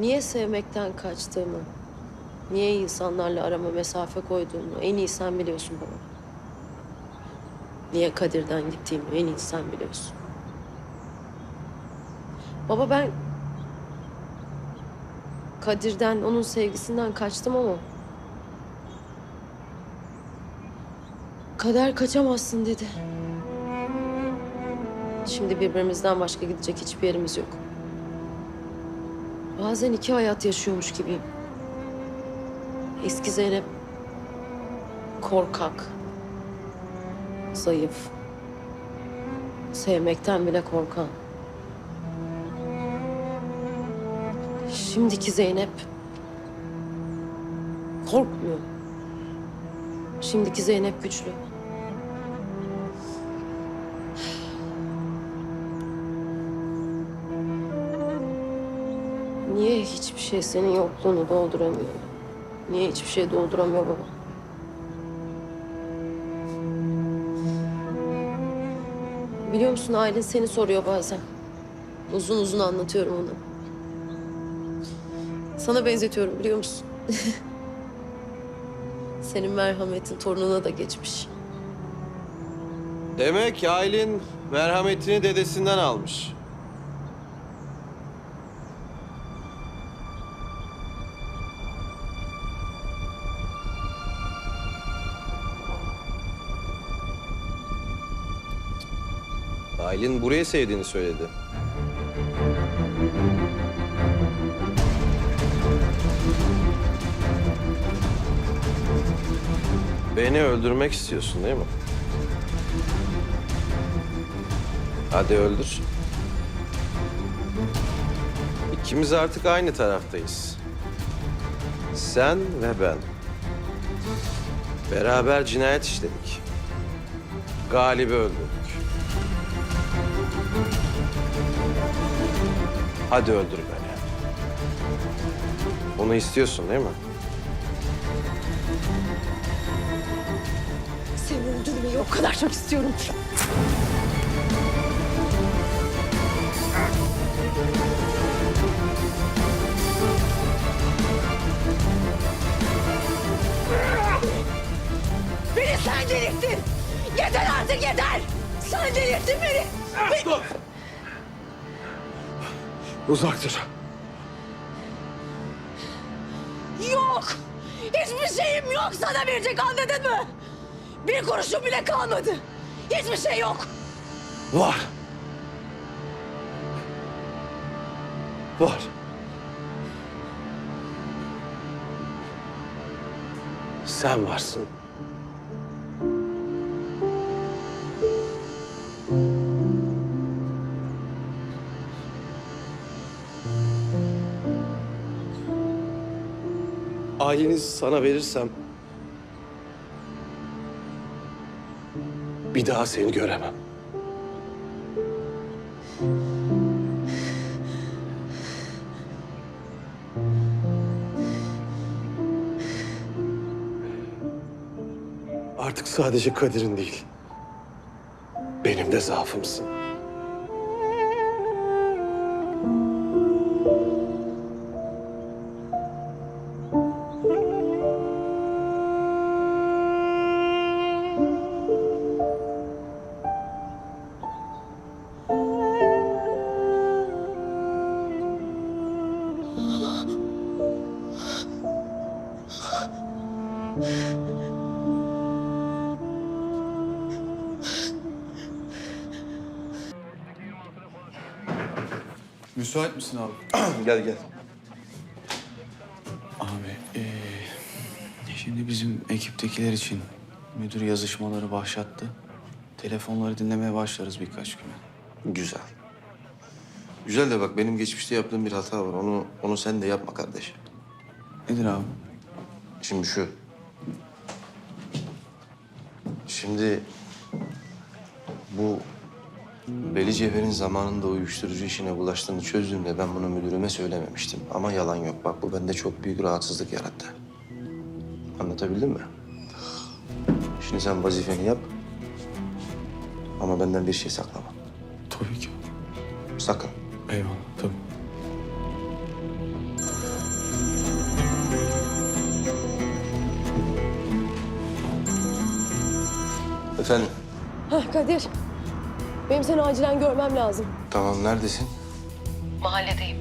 Niye sevmekten kaçtığımı, niye insanlarla arama mesafe koyduğumu en iyi sen biliyorsun baba. Niye Kadir'den gittiğimi en iyi sen biliyorsun. Baba ben Kadir'den, onun sevgisinden kaçtım ama Kader kaçamazsın dedi. Şimdi birbirimizden başka gidecek hiçbir yerimiz yok. Bazen iki hayat yaşıyormuş gibiyim. Eski Zeynep korkak, zayıf, sevmekten bile korkan. Şimdiki Zeynep korkmuyor. Şimdiki Zeynep güçlü. Şey senin yokluğunu dolduramıyor? Niye hiçbir şey dolduramıyor baba? Biliyor musun Aylin seni soruyor bazen. Uzun uzun anlatıyorum ona. Sana benzetiyorum biliyor musun? Senin merhametin torununa da geçmiş. Demek Aylin merhametini dedesinden almış. Aylin burayı sevdiğini söyledi. Beni öldürmek istiyorsun değil mi? Hadi öldür. İkimiz artık aynı taraftayız. Sen ve ben. Beraber cinayet işledik. Galibi öldürdük. Hadi öldür beni. Onu istiyorsun değil mi? Seni öldürmeyi o kadar çok istiyorum ki. Beni sen delirttin. Yeter artık yeter. Sen delirttin beni. Uzak dur. Yok. Hiçbir şeyim yok sana verecek anladın mı? Bir kuruşum bile kalmadı. Hiçbir şey yok. Var. Var. Sen varsın. Ailenizi sana verirsem... ...bir daha seni göremem. Artık sadece Kadir'in değil. Benim de zaafımsın. Misin abi? Gel gel. Abi, eee, şimdi bizim ekiptekiler için müdür yazışmaları başlattı. Telefonları dinlemeye başlarız birkaç güne. Güzel. Güzel de bak benim geçmişte yaptığım bir hata var. Onu onu sen de yapma kardeş. Nedir abi? Şimdi şu. Şimdi bu Beli Cevher'in zamanında uyuşturucu işine bulaştığını çözdüğümde ben bunu müdürüme söylememiştim. Ama yalan yok. Bak bu bende çok büyük rahatsızlık yarattı. Anlatabildim mi? Şimdi sen vazifeni yap. Ama benden bir şey saklama. Tabii ki. Sakın. Eyvallah, tabii. Efendim? Hah Kadir. Benim seni acilen görmem lazım. Tamam neredesin? Mahalledeyim.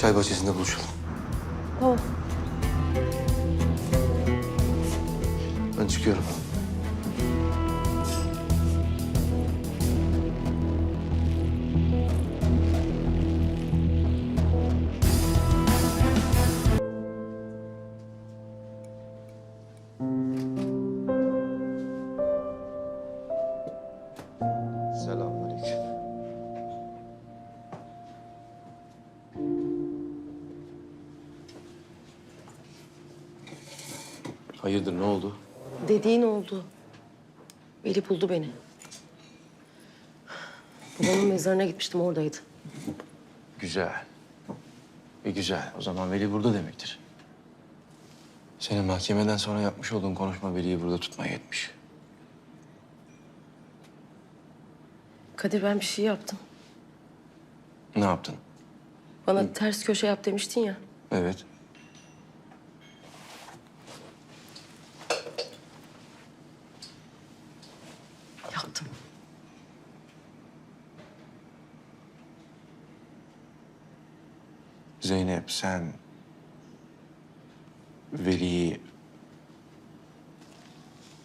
Çay bahçesinde buluşalım. Tamam. Hayırdır ne oldu? Dediğin oldu. Veli buldu beni. Babamın mezarına gitmiştim oradaydı. Güzel. E güzel. O zaman Veli burada demektir. Senin mahkemeden sonra yapmış olduğun konuşma Veli'yi burada tutmaya yetmiş. Kadir ben bir şey yaptım. Ne yaptın? Bana ters köşe yap demiştin ya. Evet. Yaptım. Zeynep sen Veli'yi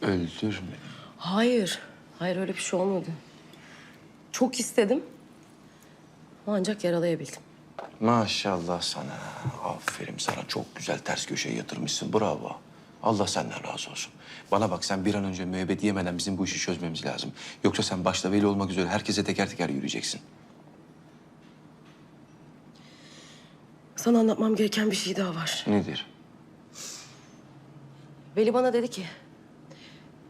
öldürme. Hayır. Hayır öyle bir şey olmadı. Çok istedim. Ancak yaralayabildim. Maşallah sana. Aferin sana. Çok güzel ters köşeye yatırmışsın. Bravo. Allah senden razı olsun. Bana bak sen bir an önce müebbet yemeden bizim bu işi çözmemiz lazım. Yoksa sen başta veli olmak üzere herkese teker teker yürüyeceksin. Sana anlatmam gereken bir şey daha var. Nedir? Veli bana dedi ki...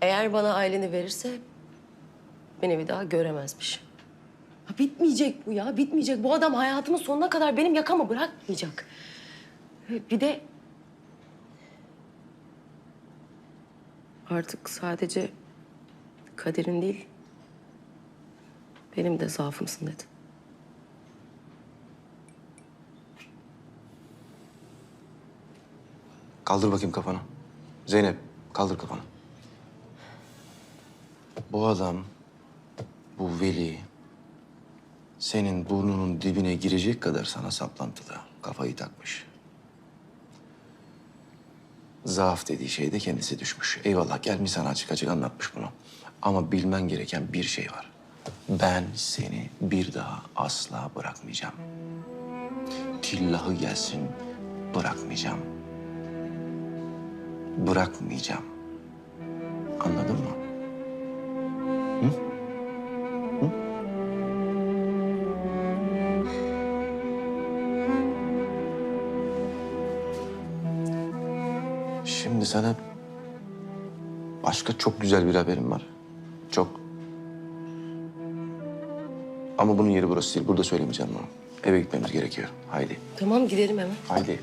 ...eğer bana aileni verirse... ...beni bir daha göremezmiş. Ha, bitmeyecek bu ya, bitmeyecek. Bu adam hayatımın sonuna kadar benim yakamı bırakmayacak. Bir de... Artık sadece kaderin değil... ...benim de zaafımsın dedi. Kaldır bakayım kafanı. Zeynep, kaldır kafanı. Bu adam, bu veli... ...senin burnunun dibine girecek kadar sana saplantıda. Kafayı takmış. Zaaf dediği şeyde kendisi düşmüş. Eyvallah gelmiş sana açık açık anlatmış bunu. Ama bilmen gereken bir şey var. Ben seni bir daha asla bırakmayacağım. Tillahı gelsin bırakmayacağım bırakmayacağım. Anladın mı? Hı? Şimdi sana başka çok güzel bir haberim var. Çok. Ama bunun yeri burası değil. Burada söylemeyeceğim bunu. Eve gitmemiz gerekiyor. Haydi. Tamam gidelim hemen. Haydi.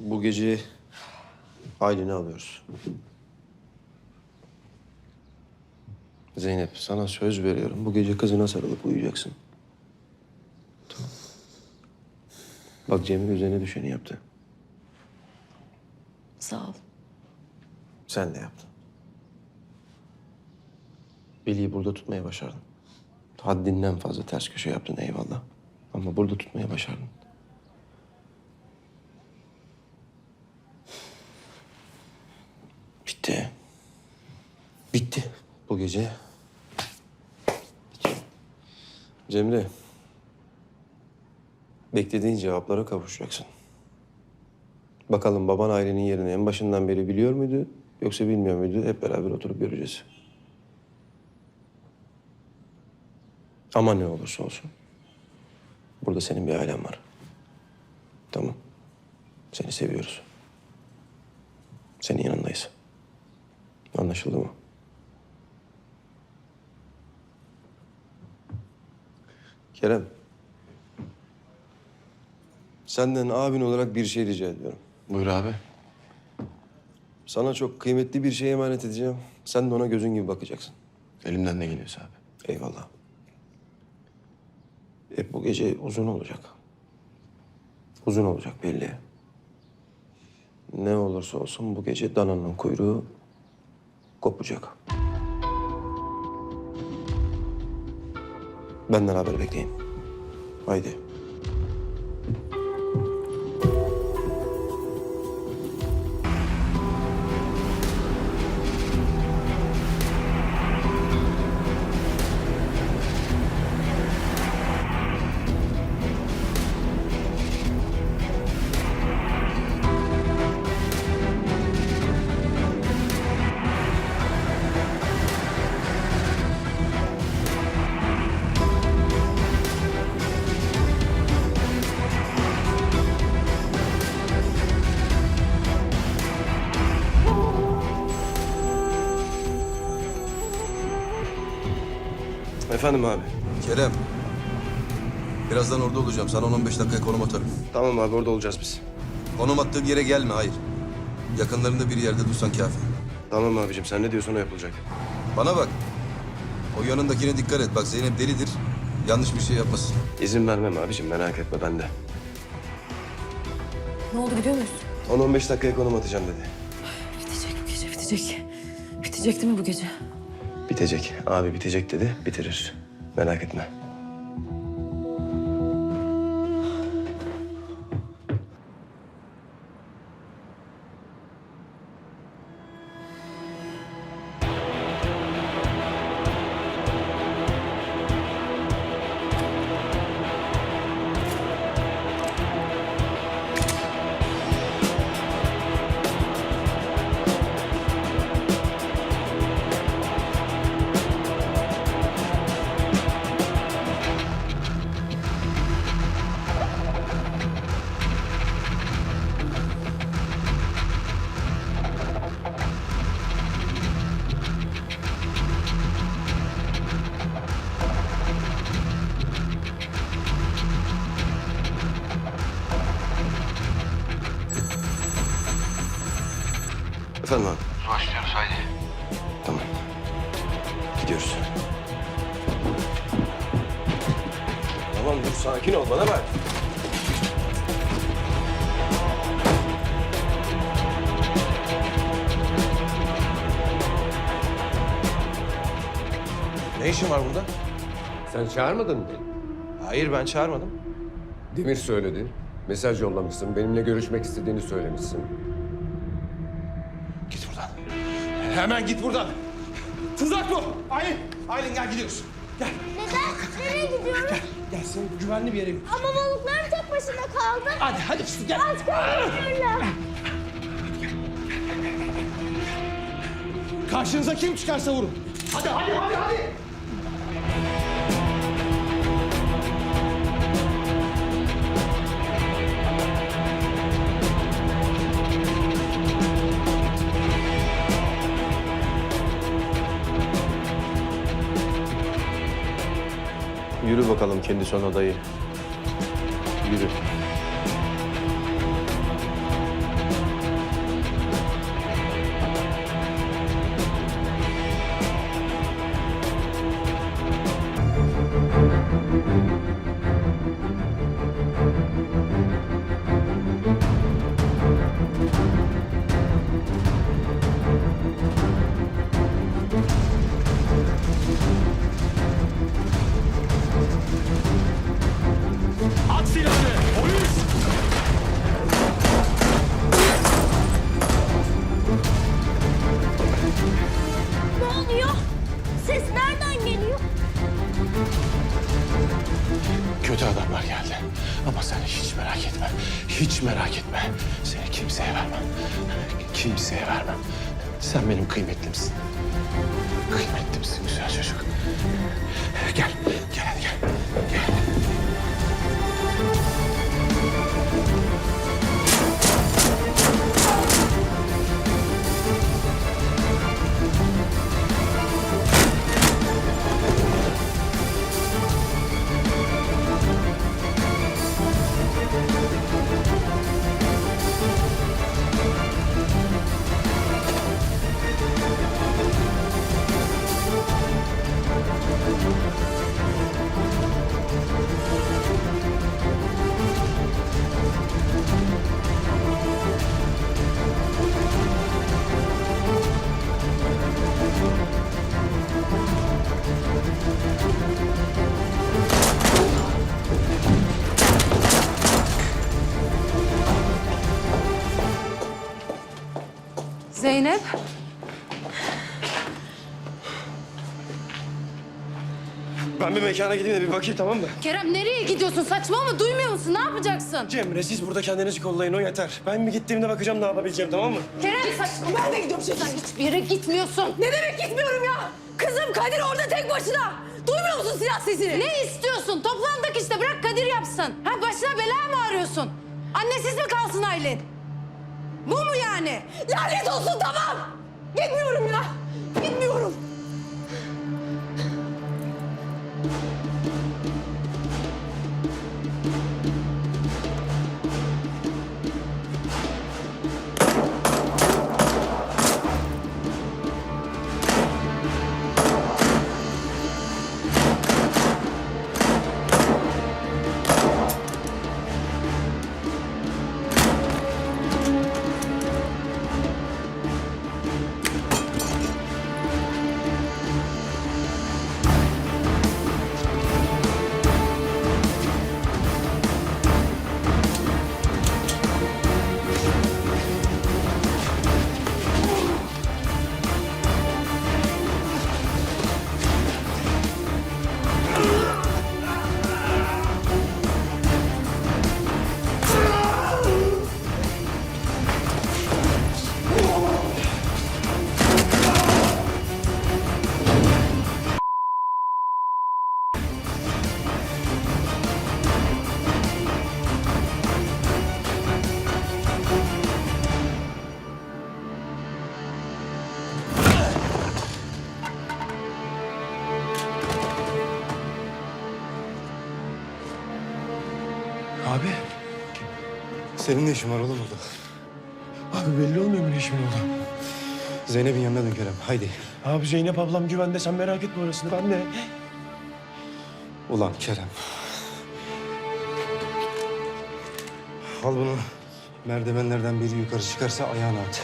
Bu gece Aylin'i alıyoruz. Zeynep sana söz veriyorum. Bu gece kızına sarılıp uyuyacaksın. Bak Cemil üzerine düşeni yaptı. Sağ ol. Sen de yaptın. Veli'yi burada tutmaya başardın. Haddinden fazla ters köşe yaptın eyvallah. Ama burada tutmaya başardın. Bitti. Bitti. Bu gece Cemre. Beklediğin cevaplara kavuşacaksın. Bakalım baban ailenin yerini en başından beri biliyor muydu yoksa bilmiyor muydu? Hep beraber oturup göreceğiz. Ama ne olursa olsun. Burada senin bir ailen var. Tamam. Seni seviyoruz. Senin yanındayız. Anlaşıldı mı? Kerem. Senden abin olarak bir şey rica ediyorum. Buyur abi. Sana çok kıymetli bir şey emanet edeceğim. Sen de ona gözün gibi bakacaksın. Elimden ne geliyorsa abi. Eyvallah. E, bu gece uzun olacak. Uzun olacak belli. Ne olursa olsun bu gece dananın kuyruğu kopacak. Benden haber bekleyin. Haydi. Efendim abi. Kerem. Birazdan orada olacağım. Sana 10-15 dakikaya konum atarım. Tamam abi orada olacağız biz. Konum attığım yere gelme, hayır. Yakınlarında bir yerde dursan kafi. Tamam abicim sen ne diyorsan o yapılacak. Bana bak. O yanındakine dikkat et. Bak Zeynep delidir. Yanlış bir şey yapmasın. İzin vermem abicim merak etme ben de. Ne oldu biliyor musun? 10-15 dakikaya konum atacağım dedi. Bitecek bu gece bitecek. Bitecek değil mi bu gece? Bitecek. Abi bitecek dedi. Bitirir. Merak etme. Efendim abi. Başlıyoruz haydi. Tamam. Gidiyoruz. Tamam dur sakin ol bana bak. Ne işin var burada? Sen çağırmadın mı beni? Hayır ben çağırmadım. Demir söyledi. Mesaj yollamışsın. Benimle görüşmek istediğini söylemişsin. Hemen git buradan. Tuzak bu. Aylin. Aylin gel gidiyoruz. Gel. Neden? Nereye gidiyoruz? Gel seni güvenli bir yere götür. Ama balıklar tek başına kaldı. Hadi hadi işte gel. Aç kalmışlarla. Karşınıza kim çıkarsa vurun. Hadi hadi hadi hadi. Yürü bakalım kendi son adayı. Yürü. Kötü adamlar geldi. Ama sen hiç merak etme. Hiç merak etme. Seni kimseye vermem. Kimseye vermem. Sen benim kıymetlimsin. Kıymetlimsin güzel çocuk. Gel, gel hadi gel. Gel. Zeynep. Ben bir mekana gideyim de bir bakayım tamam mı? Kerem nereye gidiyorsun? Saçmalama duymuyor musun? Ne yapacaksın? Cemre siz burada kendinizi kollayın o yeter. Ben bir gittiğimde bakacağım ne yapabileceğim tamam mı? Kerem saçmalama. Ben de gidiyorum şeytan. Hiçbir yere gitmiyorsun. Ne demek gitmiyorum ya? Kızım Kadir orada tek başına. Duymuyor musun silah sesini? Ne istiyorsun? Toplandık işte. Bırak Kadir yapsın. Ha başına bela mı arıyorsun? Annesiz mi kalsın Aylin? Bu mu yani? Lanet olsun tamam. Gitmiyorum ya. Gitmiyorum. Senin ne işin var oğlum burada? Abi belli olmuyor mu ne işimin oldu? Zeynep'in yanına dön Kerem. Haydi. Abi Zeynep ablam güvende sen merak etme orasını ben de. Ulan Kerem. Al bunu. Merdivenlerden biri yukarı çıkarsa ayağına at.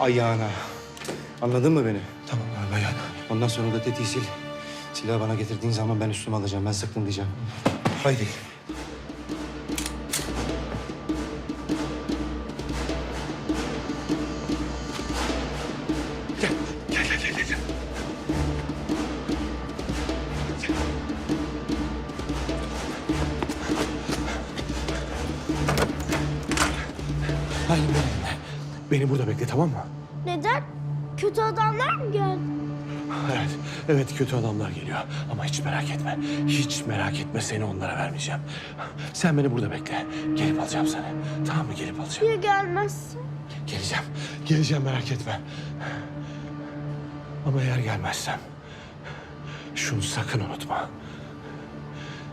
Ayağına. Anladın mı beni? Tamam abi ayağına. Ondan sonra da tetiği sil. Silahı bana getirdiğin zaman ben üstüme alacağım. Ben sıktın diyeceğim. Haydi. Beni dinle. Beni burada bekle tamam mı? Neden? Kötü adamlar mı geldi? Evet, evet kötü adamlar geliyor. Ama hiç merak etme. Hiç merak etme seni onlara vermeyeceğim. Sen beni burada bekle. Gelip alacağım seni. Tamam mı? Gelip alacağım. Ya gelmezsin? Geleceğim. Geleceğim merak etme. Ama eğer gelmezsem şunu sakın unutma.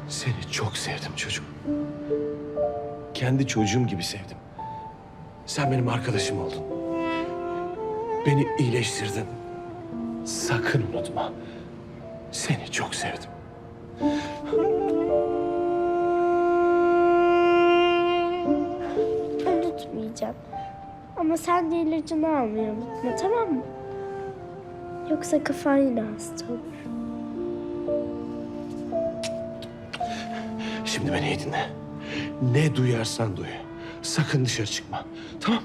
Seni çok sevdim çocuğum. Kendi çocuğum gibi sevdim. Sen benim arkadaşım oldun. Beni iyileştirdin. Sakın unutma. Seni çok sevdim. Unutmayacağım. Ama sen de ilacını almayı unutma tamam mı? Yoksa kafan yine hasta olur. Şimdi beni iyi dinle. Ne duyarsan duy. Sakın dışarı çıkma. Tamam